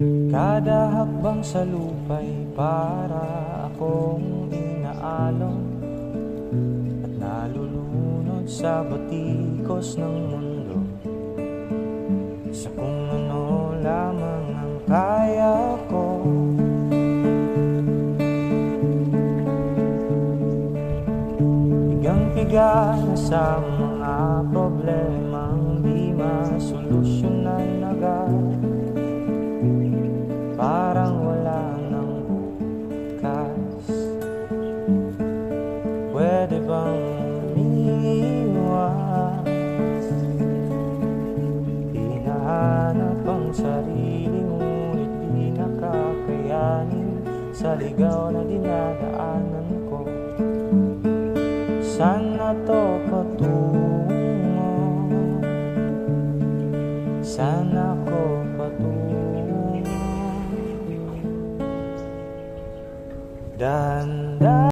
Kada hakbang sa lupa'y para akong inaalon At nalulunod sa batikos ng mundo. Sa kung ano lamang ang kaya ko. Higang-higa na sa mga problemang di masolusyonan Pwede bang umiwas Hinahanap ang sarili ngunit di nakakayanin Sa ligaw na dinadaanan ko Saan na to patungo? Saan ako patungo? Danda